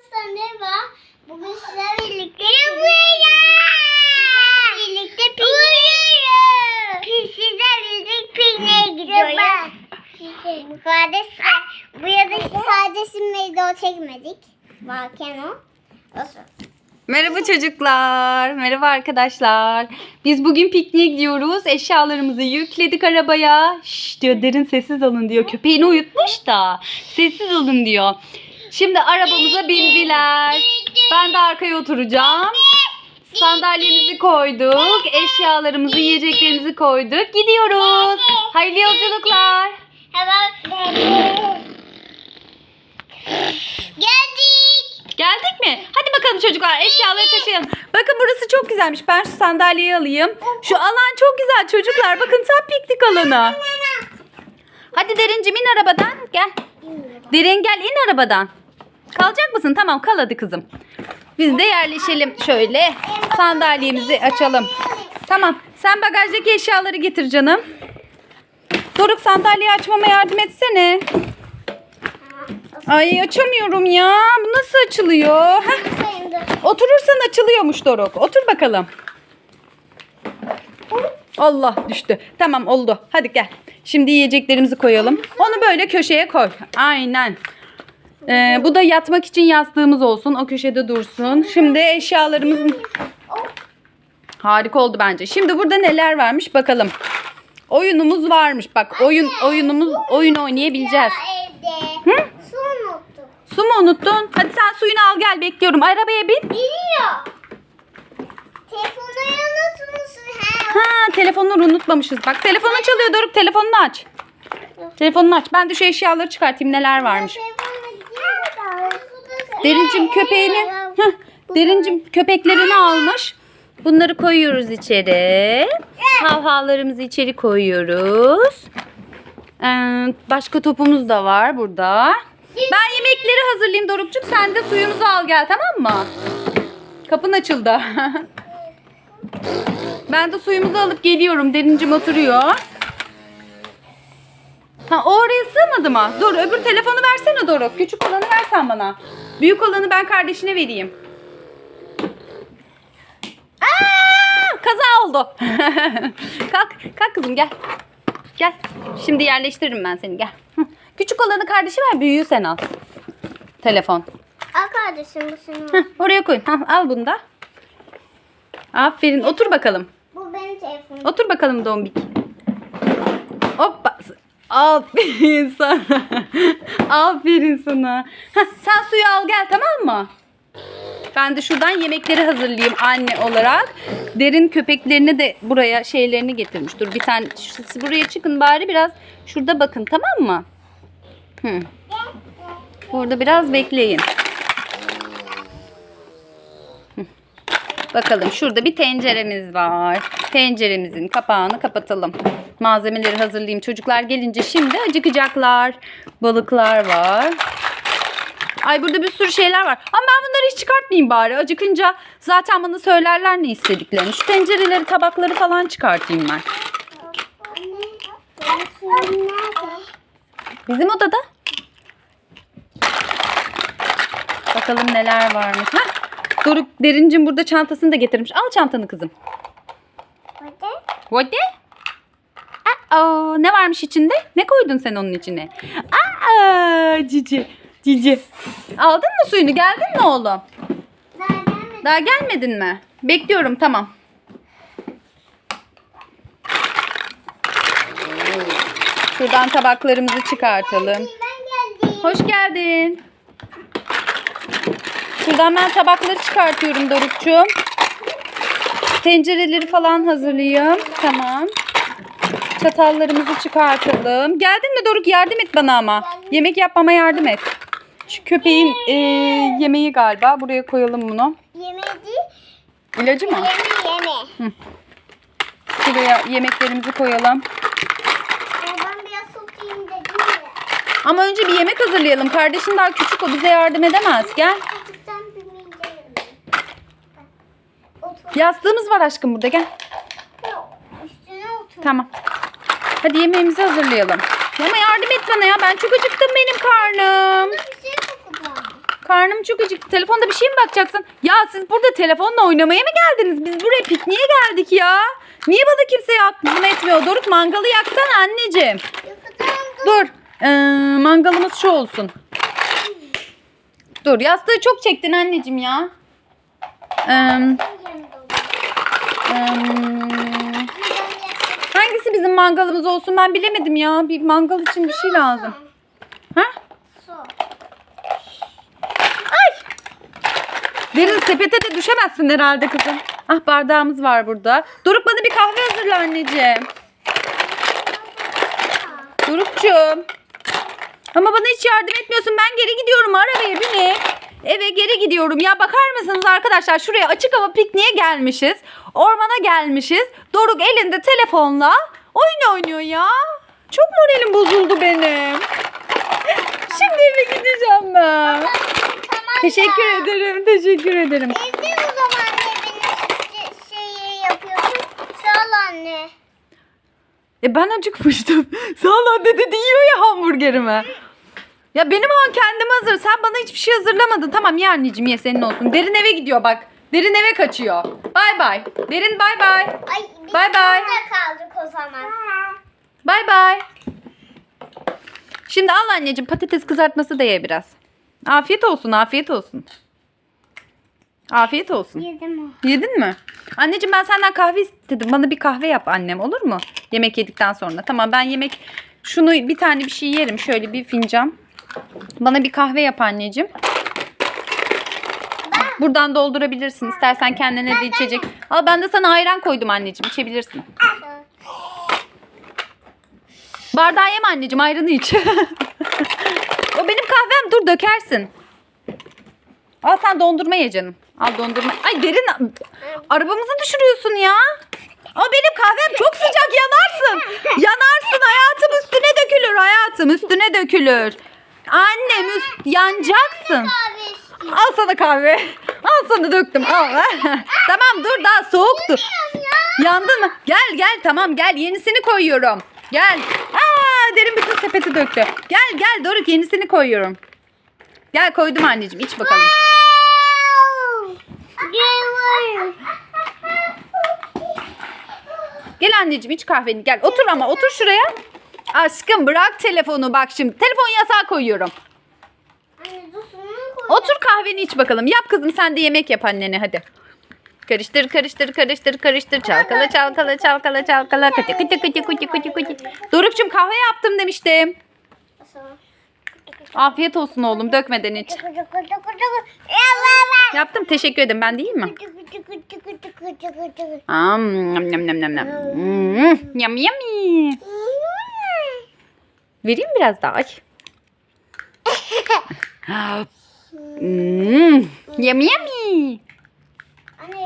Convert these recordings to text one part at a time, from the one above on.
Arkadaşlar merhaba. Bugün sizlerle birlikte birlikte pikniğe Sizlerle birlikte pikniğe gidiyoruz. Kardeşler, bu ya da kardeşim video çekmedik. Varken o. Olsun. Merhaba çocuklar. Merhaba arkadaşlar. Biz bugün pikniğe gidiyoruz. Eşyalarımızı yükledik arabaya. Şş diyor derin sessiz olun diyor. Köpeğini uyutmuş da. Sessiz olun diyor. Şimdi arabamıza bindiler. Ben de arkaya oturacağım. Sandalyemizi koyduk. Eşyalarımızı, yiyeceklerimizi koyduk. Gidiyoruz. Hayırlı yolculuklar. Geldik. Geldik mi? Hadi bakalım çocuklar eşyaları taşıyalım. Bakın burası çok güzelmiş. Ben şu sandalyeyi alayım. Şu alan çok güzel çocuklar. Bakın tam piknik alanı. Hadi Derincim in arabadan. Gel. Derin gel in arabadan. Kalacak mısın? Tamam kal hadi kızım. Biz de yerleşelim. Şöyle sandalyemizi açalım. Tamam. Sen bagajdaki eşyaları getir canım. Doruk sandalyeyi açmama yardım etsene. Ay açamıyorum ya. Bu nasıl açılıyor? Heh. Oturursan açılıyormuş Doruk. Otur bakalım. Allah düştü. Tamam oldu. Hadi gel. Şimdi yiyeceklerimizi koyalım. Onu böyle köşeye koy. Aynen. Ee, bu da yatmak için yastığımız olsun. O köşede dursun. Şimdi eşyalarımız harika oldu bence. Şimdi burada neler varmış bakalım. Oyunumuz varmış. Bak oyun oyunumuz oyun oynayabileceğiz. Hı? Su unuttum. Su mu unuttun? Hadi sen suyunu al gel bekliyorum. Arabaya bin. Biliyor. Telefonu unutmuşsun. Ha telefonları unutmamışız. Bak telefonun çalıyor Doruk telefonunu aç. Telefonunu aç. Ben de şu eşyaları çıkartayım neler varmış. Derincim köpeğini Derincim köpeklerini almış. Bunları koyuyoruz içeri. Havhalarımızı içeri koyuyoruz. Ee, başka topumuz da var burada. Ben yemekleri hazırlayayım Dorukçuk. Sen de suyumuzu al gel tamam mı? Kapın açıldı. ben de suyumuzu alıp geliyorum. Derincim oturuyor. Ha oraya sığmadı mı? Dur öbür telefonu versene Doruk. Küçük olanı versen bana. Büyük olanı ben kardeşine vereyim. Aa, kaza oldu. kalk, kalk kızım gel. Gel. Şimdi yerleştiririm ben seni gel. Hı. Küçük olanı kardeşi ver, büyüğü sen al. Telefon. Al kardeşim bu senin. Heh, oraya koy. Al bunu da. Aferin. Otur bakalım. Bu benim telefonum. Otur bakalım Dombik. Hoppa. Aferin sana. Aferin sana. Heh, sen suyu al gel tamam mı? Ben de şuradan yemekleri hazırlayayım anne olarak. Derin köpeklerini de buraya şeylerini getirmiş. Dur bir tane siz buraya çıkın bari biraz şurada bakın tamam mı? Hı. Burada biraz bekleyin. Bakalım şurada bir tenceremiz var. Tenceremizin kapağını kapatalım. Malzemeleri hazırlayayım. Çocuklar gelince şimdi acıkacaklar. Balıklar var. Ay burada bir sürü şeyler var. Ama ben bunları hiç çıkartmayayım bari. Acıkınca zaten bana söylerler ne istediklerini. Şu tencereleri, tabakları falan çıkartayım ben. Bizim odada. Bakalım neler varmış. Hah. Doruk Derincim burada çantasını da getirmiş. Al çantanı kızım. What? Aa, ne varmış içinde? Ne koydun sen onun içine? Aa, cici. Cici. Aldın mı suyunu? Geldin mi oğlum? Daha gelmedi. Daha gelmedin mi? Bekliyorum tamam. Şuradan tabaklarımızı çıkartalım. Ben geldim. Hoş geldin. Şuradan ben tabakları çıkartıyorum Dorukçuğum. Tencereleri falan hazırlayayım. Tamam. Çatallarımızı çıkartalım. Geldin mi Doruk? Yardım et bana ama. Yemek yapmama yardım et. Şu köpeğin e, yemeği galiba. Buraya koyalım bunu. Yemedi. İlacı mı? Yeme yeme. Şuraya yemeklerimizi koyalım. Ben biraz sokayım dedim ya. Ama önce bir yemek hazırlayalım. Kardeşin daha küçük o bize yardım edemez. Gel. Çocuktan bir midye Otur. Yastığımız var aşkım burada gel. Yok. Üstüne otur. Tamam. Hadi yemeğimizi hazırlayalım. Ama yardım et bana ya. Ben çok acıktım benim karnım. Bir şey. Karnım çok acıktı. Telefonda bir şey mi bakacaksın? Ya siz burada telefonla oynamaya mı geldiniz? Biz buraya pikniğe geldik ya. Niye bana kimse yardım etmiyor? Doruk mangalı yaksana anneciğim. Dur. Ee, mangalımız şu olsun. Dur yastığı çok çektin anneciğim ya. Ee, ee, hangisi bizim mangalımız olsun ben bilemedim ya. Bir mangal için bir şey lazım. Ha? Su. Derin sepete de düşemezsin herhalde kızım. Ah bardağımız var burada. Doruk bana bir kahve hazırla anneciğim. Dorukçum. Ama bana hiç yardım etmiyorsun. Ben geri gidiyorum arabaya bine. Eve geri gidiyorum. Ya bakar mısınız arkadaşlar şuraya açık hava pikniğe gelmişiz. Ormana gelmişiz. Doruk elinde telefonla oyun oynuyor ya. Çok moralim bozuldu benim. Şimdi eve gideceğim ben. Tamam Teşekkür ya. ederim. Teşekkür ederim. Evde o zaman hepiniz şey- şeyi yapıyorsun. Sağ ol anne. E ben acıkmıştım. Sağ ol anne dedi yiyor ya hamburgerimi. Ya benim han kendim hazır. Sen bana hiçbir şey hazırlamadın. Tamam ye anneciğim ye senin olsun. Derin eve gidiyor bak. Derin eve kaçıyor. Bay bay. Derin bay bay. Ay biz bye. burada kaldık o zaman. Bay bay. Şimdi al anneciğim patates kızartması da ye biraz. Afiyet olsun afiyet olsun. Afiyet olsun. Yedim o. Yedin mi? Anneciğim ben senden kahve istedim. Bana bir kahve yap annem olur mu? Yemek yedikten sonra. Tamam ben yemek şunu bir tane bir şey yerim. Şöyle bir fincan. Bana bir kahve yap anneciğim. Buradan doldurabilirsin. İstersen kendine de içecek. Al ben de sana ayran koydum anneciğim. İçebilirsin. Bardağı yeme anneciğim ayranı iç. o benim kahvem dur dökersin. Al sen dondurma ye canım. Al dondurma. Ay derin arabamızı düşürüyorsun ya. Ama benim kahvem çok sıcak yanarsın. Yanarsın hayatım üstüne dökülür hayatım üstüne dökülür. Annem üst yanacaksın. Al sana kahve. Al sana döktüm. Al. tamam dur daha soğuktu. ya. Yandın mı? Gel gel tamam gel yenisini koyuyorum. Gel. Aa derin bütün sepeti döktü. Gel gel Doruk yenisini koyuyorum. Gel koydum anneciğim iç bakalım. Gel anneciğim iç kahveni gel. Otur ama otur şuraya. Aşkım bırak telefonu bak şimdi. Telefon yasağı koyuyorum. Anne dur şunu koy. Otur kahveni iç bakalım. Yap kızım sen de yemek yap annene hadi. Karıştır karıştır karıştır karıştır çalkala çalkala çalkala çalkala kıtı kıtı kıtı kıtı kıtı kıtı. Dorukçum kahve yaptım demiştim. Afiyet olsun oğlum dökmeden iç. Yaptım teşekkür ederim ben değil mi? Am, nam, nam, nam, nam, nam. Hmm, yum, yummy. Vereyim mi biraz daha? Ay. Hmm, yummy yummy.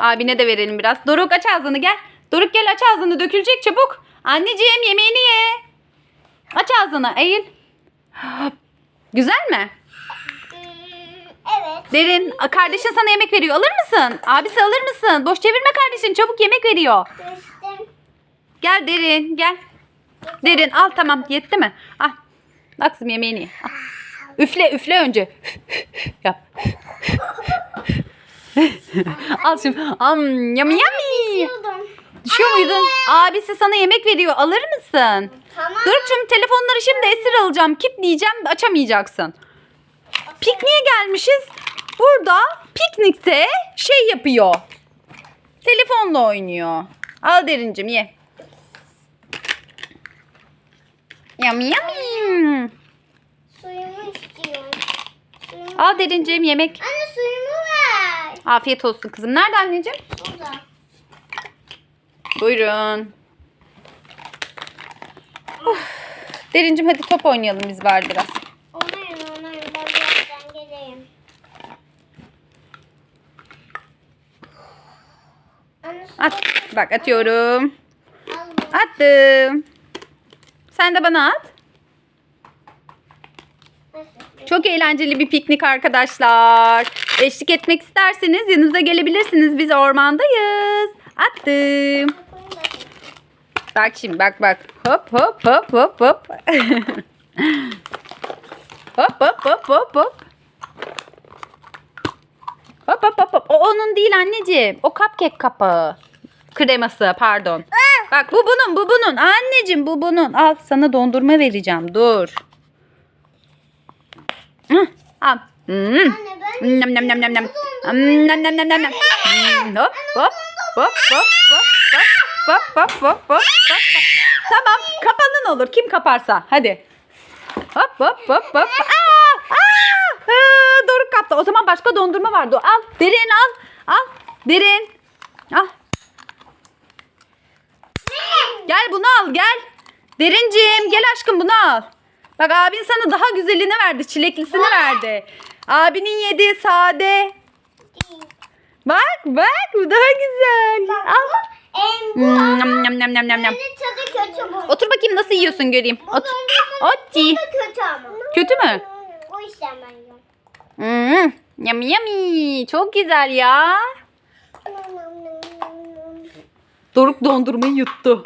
Abine de verelim biraz. Doruk aç ağzını gel. Doruk gel aç ağzını dökülecek çabuk. Anneciğim yemeğini ye. Aç ağzını eğil. Güzel mi? Evet. Derin kardeşin sana yemek veriyor. Alır mısın? Abisi alır mısın? Boş çevirme kardeşin çabuk yemek veriyor. Geçtim. Gel Derin gel. Derin al tamam yetti mi? Al. Al kızım yemeğini ye. Al. Üfle üfle önce. Yap. al şimdi. Am yummy. Yiyordum. Düşüyor muydun? Abisi sana yemek veriyor. Alır mısın? Tamam. Doruk'cum telefonları şimdi esir alacağım. Kilitleyeceğim. Açamayacaksın. Pikniğe gelmişiz. Burada piknikte şey yapıyor. Telefonla oynuyor. Al derincim ye. Yummy yummy. Suyumu istiyorum. Suyumu. Al derincim yemek. Anne suyumu ver. Afiyet olsun kızım. Nerede anneciğim? Burada. Buyurun. Uf. Derincim hadi top oynayalım biz bari biraz. Onayım onayım. Ben birazdan geleyim. At. Bak atıyorum. Attım. Sen de bana at. Çok eğlenceli bir piknik arkadaşlar. Eşlik etmek isterseniz yanımıza gelebilirsiniz. Biz ormandayız. Attım. Bak şimdi bak bak. Hop hop hop hop hop. hop hop hop hop hop. Hop hop hop hop. O onun değil anneciğim. O cupcake kapağı. Kreması pardon. Bak bu bunun bu bunun. Anneciğim bu bunun. Al sana dondurma vereceğim. Dur. Hı, Al. Hmm. Nam nam nam nam nam. Nam nam nam nam nam. Hop hop hop hop hop hop hop hop hop hop hop. Tamam kapanın olur kim kaparsa hadi. Hop hop hop hop. Aa, aa, Aa, Doruk kaptı. O zaman başka dondurma vardı. Al derin al. Al derin. Al. Gel bunu al gel. Derincim gel aşkım bunu al. Bak abin sana daha güzelini verdi. Çileklisini verdi. Abinin yediği sade. Bak bak bu daha güzel. Al. En bu Hmm, tadı kötü bu. Otur bakayım nasıl yiyorsun göreyim. Dondurmanın Otti. tadı kötü ama. Kötü mü? Bu işten ben yiyorum. Hmm, yummy yummy. Çok güzel ya. Doruk dondurmayı yuttu.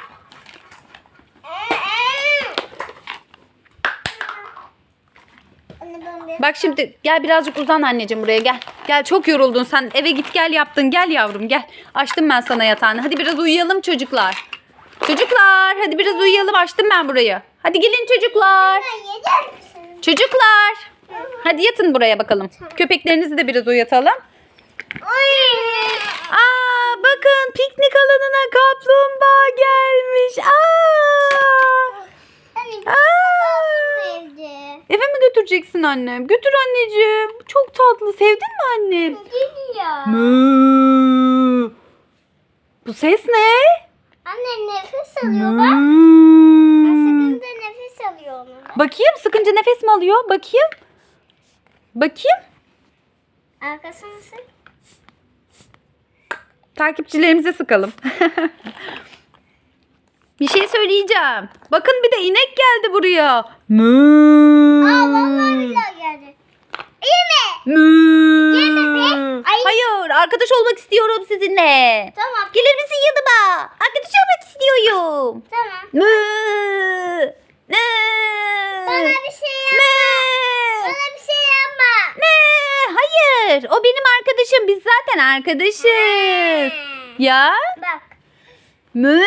Anne ben bir... Bak şimdi gel birazcık uzan anneciğim buraya gel. Gel çok yoruldun sen eve git gel yaptın gel yavrum gel. Açtım ben sana yatağını. Hadi biraz uyuyalım çocuklar. Çocuklar hadi biraz uyuyalım açtım ben burayı. Hadi gelin çocuklar. Çocuklar. Hadi yatın buraya bakalım. Köpeklerinizi de biraz uyutalım. Aa bakın piknik alanına kaplumbağa gelmiş. Aa! Anne evde. Eve mi götüreceksin annem? Götür anneciğim. Çok tatlı. Sevdin mi annem? Geliyor. Mü. Bu ses ne? Anne nefes alıyor bak. Mü. Sıkıntı nefes alıyor onu. Bakayım sıkınca nefes mi alıyor? Bakayım. Bakayım. Arkasını sık. Takipçilerimize sıkalım. bir şey söyleyeceğim. Bakın bir de inek geldi buraya. Mü. Aa vallahi billahi geldi. İyi mi? Mü. Gelme be. Ay. Hayır arkadaş olmak istiyorum sizinle. Tamam. Gelir misin yanıma? Arkadaş olmak istiyorum. Tamam. Mü. Mü. Bana bir şey yapma. Mü. Bana bir şey yapma. Mü. Hayır. O benim arkadaşım. Biz zaten arkadaşız. Ya. Bak. Mü.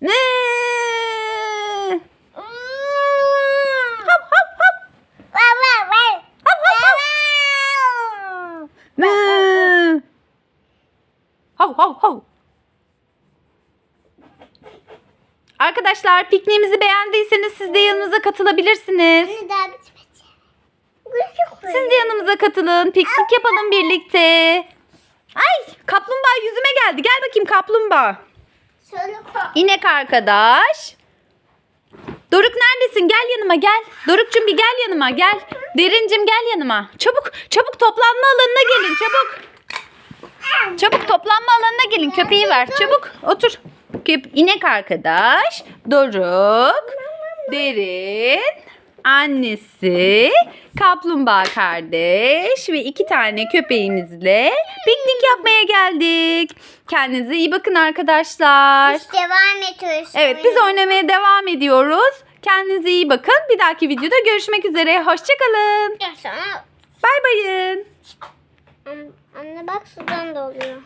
Mü. Hop hop hop. Var var. Hop hop hop. Mü. Hav hav hav. Arkadaşlar pikniğimizi beğendiyseniz siz de yanımıza katılabilirsiniz. Siz de yanımıza katılın. Piknik yapalım birlikte. Ay kaplumbağa yüzüme geldi. Gel bakayım kaplumbağa. İnek arkadaş. Doruk neredesin? Gel yanıma gel. Dorukcum bir gel yanıma gel. Derincim gel yanıma. Çabuk çabuk toplanma alanına gelin çabuk. Çabuk toplanma alanına gelin. Köpeği ver. Çabuk otur. İnek arkadaş. Doruk. Derin. Annesi. Kaplumbağa kardeş. Ve iki tane köpeğimizle piknik yapmaya geldik. Kendinize iyi bakın arkadaşlar. Biz devam ediyoruz. Evet biz oynamaya devam ediyoruz. Kendinize iyi bakın. Bir dahaki videoda görüşmek üzere. Hoşçakalın. Bay bayın. Anne bak sudan da oluyor.